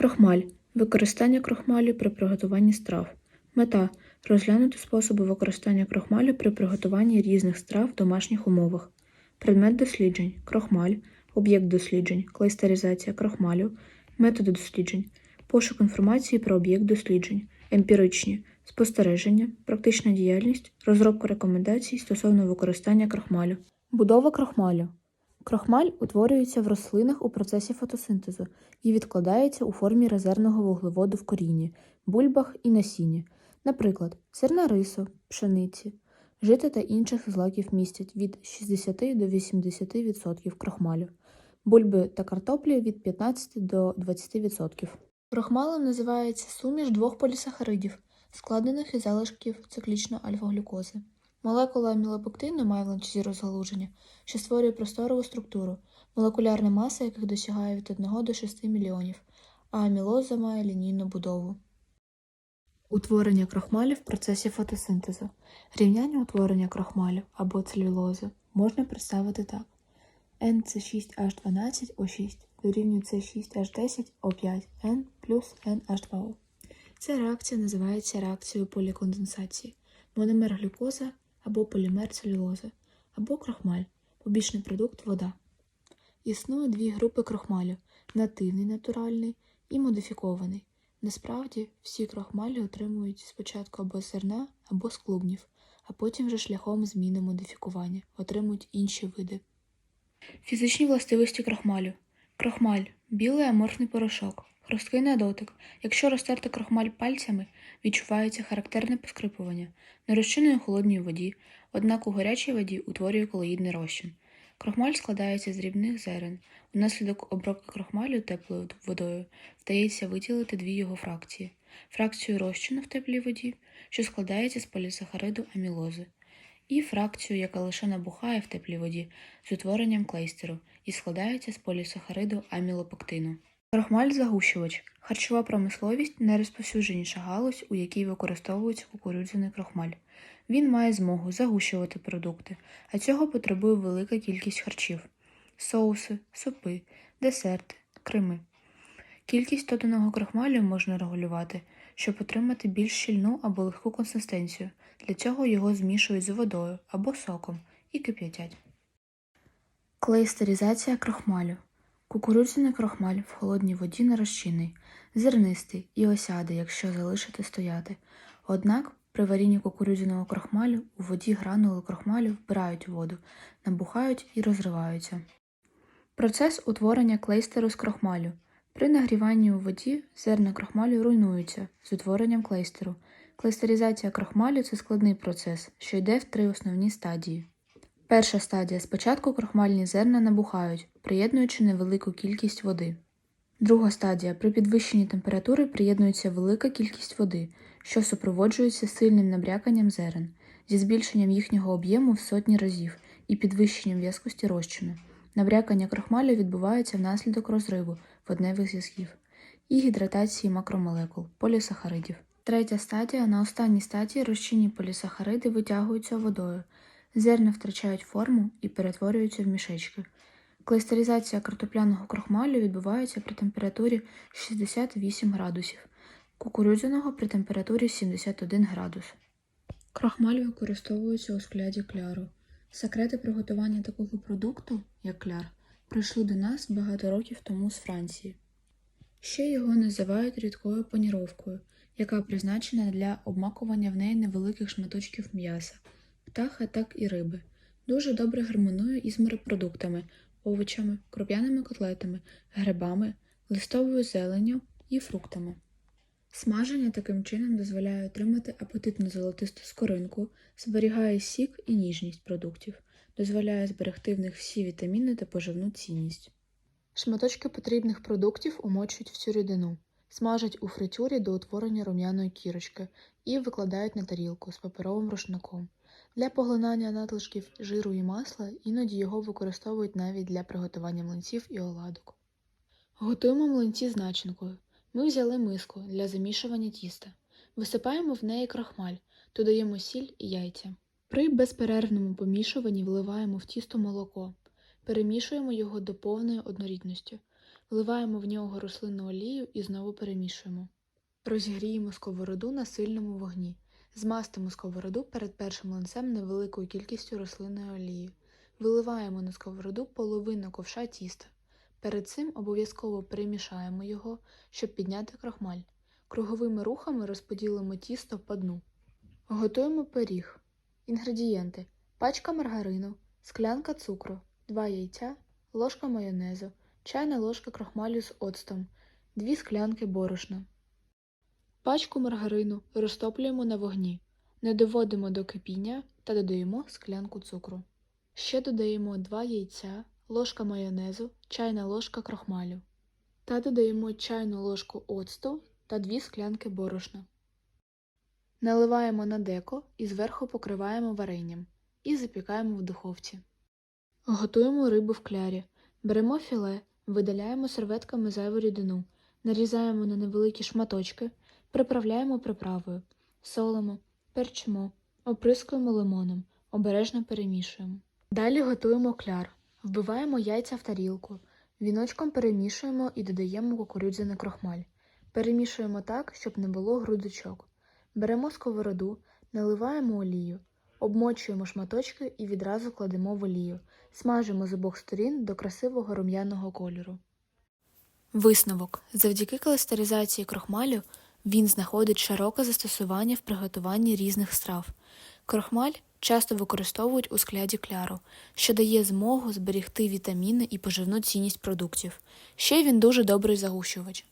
Крохмаль. Використання крохмалю при приготуванні страв. Мета розглянути способи використання крохмалю при приготуванні різних страв в домашніх умовах. Предмет досліджень крохмаль, об'єкт досліджень, клейстеризація крохмалю, методи досліджень, пошук інформації про об'єкт досліджень, емпіричні, спостереження, практична діяльність, розробка рекомендацій стосовно використання крохмалю. Будова крохмалю. Крохмаль утворюється в рослинах у процесі фотосинтезу і відкладається у формі резервного вуглеводу в корінні, бульбах і насінні. Наприклад, зерна рису, пшениці, жита та інших злаків містять від 60 до 80% крохмалю, бульби та картоплі від 15 до 20%. Крохмалем називається суміш двох полісахаридів, складених із залишків циклічної альфа-глюкози. Молекула амілопектину має в ланцюзі розгалуження, що створює просторову структуру, молекулярна маса яких досягає від 1 до 6 мільйонів, а амілоза має лінійну будову. Утворення крохмалю в процесі фотосинтезу. Рівняння утворення крохмалю або целюлози можна представити так. NC6H12O6 дорівнює C6H10O5 N плюс NH2O. Ця реакція називається реакцією поліконденсації, мономер глюкоза або полімер целюлози, або крохмаль, побічний продукт вода. Існує дві групи крохмалю нативний натуральний і модифікований. Насправді, всі крохмалі отримують спочатку або зерна, або з клубнів, а потім вже шляхом зміни модифікування отримують інші види. Фізичні властивості крохмалю. Крохмаль білий аморфний порошок, хрусткий на дотик. Якщо розтерти крохмаль пальцями, відчувається характерне поскрипування, не розчинує у холодній воді, однак у гарячій воді утворює колоїдний розчин. Крохмаль складається з дрібних зерен. Внаслідок обробки крохмалю теплою водою вдається виділити дві його фракції: фракцію розчину в теплій воді, що складається з полісахариду амілози, і фракцію, яка лише набухає в теплій воді з утворенням клейстеру і складається з полісахариду амілопектину. Крохмаль загущувач харчова промисловість найрозповсюдженіша галузь, у якій використовується кукурудзяний крохмаль. Він має змогу загущувати продукти, а цього потребує велика кількість харчів соуси, супи, десерти, креми. Кількість доданого крохмалю можна регулювати, щоб отримати більш щільну або легку консистенцію. Для цього його змішують з водою або соком і кип'ятять. Клейстеризація крохмалю. Кукурудзяний крохмаль в холодній воді не розчинний, зернистий і осяде, якщо залишити стояти. Однак при варінні кукурудзяного крохмалю у воді гранули крохмалю вбирають воду, набухають і розриваються. Процес утворення клейстеру з крохмалю. При нагріванні у воді зерна крохмалю руйнуються з утворенням клейстеру. Клейстеризація крохмалю це складний процес, що йде в три основні стадії. Перша стадія спочатку крохмальні зерна набухають, приєднуючи невелику кількість води. Друга стадія при підвищенні температури приєднується велика кількість води, що супроводжується сильним набряканням зерен, зі збільшенням їхнього об'єму в сотні разів і підвищенням в'язкості розчину. Набрякання крохмалю відбувається внаслідок розриву водневих зв'язків і гідратації макромолекул полісахаридів. Третя стадія на останній стадії розчинні полісахариди витягуються водою, зерна втрачають форму і перетворюються в мішечки. Клейстеризація картопляного крохмалю відбувається при температурі 68 градусів, кукурудзяного при температурі 71 градус. Крохмаль використовується у скляді кляру. Секрети приготування такого продукту, як кляр, прийшли до нас багато років тому з Франції. Ще його називають рідкою паніровкою, яка призначена для обмакування в неї невеликих шматочків м'яса, птаха, так і риби. Дуже добре гармонує із морепродуктами, овочами, кроп'яними котлетами, грибами, листовою зеленню і фруктами. Смаження таким чином дозволяє отримати апетитну золотисту скоринку, зберігає сік і ніжність продуктів, дозволяє зберегти в них всі вітаміни та поживну цінність. Шматочки потрібних продуктів умочують в цю рідину, смажать у фритюрі до утворення рум'яної кірочки і викладають на тарілку з паперовим рушником. Для поглинання надлишків жиру і масла іноді його використовують навіть для приготування млинців і оладок. Готуємо млинці з начинкою. Ми взяли миску для замішування тіста, висипаємо в неї крахмаль, додаємо сіль і яйця. При безперервному помішуванні вливаємо в тісто молоко, перемішуємо його до повної однорідності. Вливаємо в нього рослинну олію і знову перемішуємо. Розігріємо сковороду на сильному вогні. Змастимо сковороду перед першим ланцем невеликою кількістю рослинної олії. Виливаємо на сковороду половину ковша тіста. Перед цим обов'язково перемішаємо його, щоб підняти крохмаль. Круговими рухами розподілимо тісто по дну. Готуємо пиріг. Інгредієнти: пачка маргарину, склянка цукру, 2 яйця, ложка майонезу, чайна ложка крохмалю з оцтом, 2 склянки борошна. Пачку маргарину розтоплюємо на вогні, не доводимо до кипіння та додаємо склянку цукру. Ще додаємо 2 яйця, ложка майонезу, чайна ложка крохмалю та додаємо чайну ложку оцту та 2 склянки борошна. Наливаємо на деко і зверху покриваємо варенням і запікаємо в духовці. Готуємо рибу в клярі. Беремо філе, видаляємо серветками зайву рідину, нарізаємо на невеликі шматочки, приправляємо приправою, солимо, перчимо, оприскуємо лимоном, обережно перемішуємо. Далі готуємо кляр. Вбиваємо яйця в тарілку, віночком перемішуємо і додаємо кукурудзяний крохмаль. Перемішуємо так, щоб не було грудочок. Беремо сковороду, наливаємо олію, обмочуємо шматочки і відразу кладемо в олію. Смажимо з обох сторін до красивого рум'яного кольору. Висновок. Завдяки кластеризації крохмалю він знаходить широке застосування в приготуванні різних страв. Крохмаль часто використовують у скляді кляру, що дає змогу зберігти вітаміни і поживну цінність продуктів. Ще він дуже добрий загущувач.